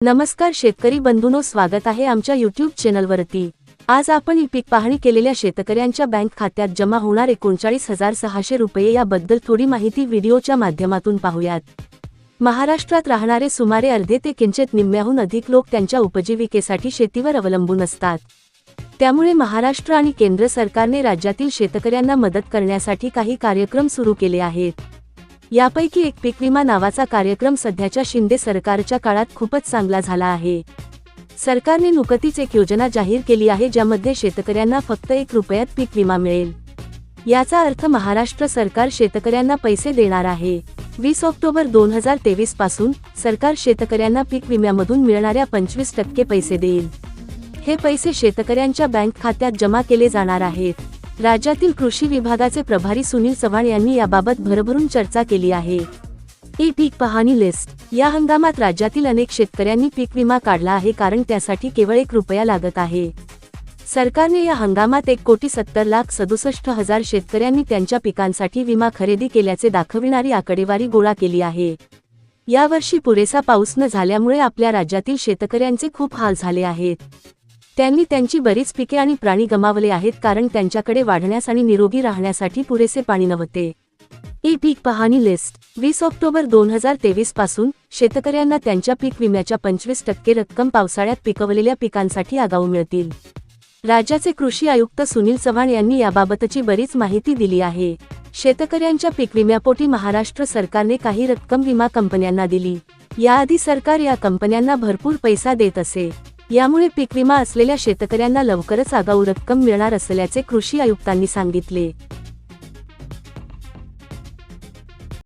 नमस्कार शेतकरी बंधूंनो स्वागत आहे आमच्या युट्यूब चॅनलवरती आज आपण ई पीक पाहणी केलेल्या शेतकऱ्यांच्या बँक खात्यात जमा होणार एकोणचाळीस हजार सहाशे रुपये याबद्दल थोडी माहिती व्हिडिओच्या माध्यमातून पाहूयात. महाराष्ट्रात राहणारे सुमारे अर्धे ते किंचित निम्म्याहून अधिक लोक त्यांच्या उपजीविकेसाठी शेतीवर अवलंबून असतात. त्यामुळे महाराष्ट्र आणि केंद्र सरकारने राज्यातील शेतकऱ्यांना मदत करण्यासाठी काही कार्यक्रम सुरू केले आहेत. यापैकी एक पीक विमा नावाचा कार्यक्रम सध्याच्या शिंदे सरकारच्या काळात खूपच चांगला झाला आहे. सरकारने नुकतीच एक योजना जाहीर केली आहे ज्यामध्ये शेतकऱ्यांना फक्त एक रुपयात पीक विमा मिळेल. याचा अर्थ महाराष्ट्र सरकार शेतकऱ्यांना पैसे देणार आहे. वीस ऑक्टोबर दोन हजार तेवीसपासून सरकार शेतकऱ्यांना पीक विम्यामधून मिळणाऱ्या पंचवीस टक्के पैसे देईल. हे पैसे शेतकऱ्यांच्या बँक खात्यात जमा केले जाणार आहेत. राज्यातील कृषी विभागाचे प्रभारी सुनील चव्हाण यांनी याबाबत भरभरून चर्चा केली आहे. ई पीक पाहणी लिस्ट या हंगामात राज्यातील अनेक शेतकऱ्यांनी पीक विमा काढला आहे कारण त्यासाठी केवळ एक रुपया लागत आहे. सरकारने या हंगामात एक कोटी सत्तर लाख सदुसष्ट हजार शेतकऱ्यांनी त्यांच्या पिकांसाठी विमा खरेदी केल्याचे दाखविणारी आकडेवारी गोळा केली आहे. यावर्षी पुरेसा पाऊस न झाल्यामुळे आपल्या राज्यातील शेतकऱ्यांचे खूप हाल झाले आहेत. त्यांनी त्यांची बरीच पिके आणि प्राणी गमावले आहेत कारण त्यांच्याकडे वाढण्यास आणि निरोगी राहण्यासाठी पुरेसे पाणी नव्हते. ई पीक पाहणी लिस्ट वीस ऑक्टोबर दोन हजार तेवीसपासून शेतकऱ्यांना त्यांच्या पीक विम्याच्या पंचवीस टक्के रक्कम पावसाळ्यात पिकवलेल्या पिकांसाठी आगाऊ मिळतील. राज्याचे कृषी आयुक्त सुनील चव्हाण यांनी याबाबतची बरीच माहिती दिली आहे. शेतकऱ्यांच्या पीक विम्यापोटी महाराष्ट्र सरकारने काही रक्कम विमा कंपन्यांना दिली. याआधी सरकार या कंपन्यांना भरपूर पैसा देत असे. यामुळे पीक विमा असलेल्या शेतकऱ्यांना लवकरच आगाऊ रक्कम मिळणार असल्याचे कृषी आयुक्तांनी सांगितले.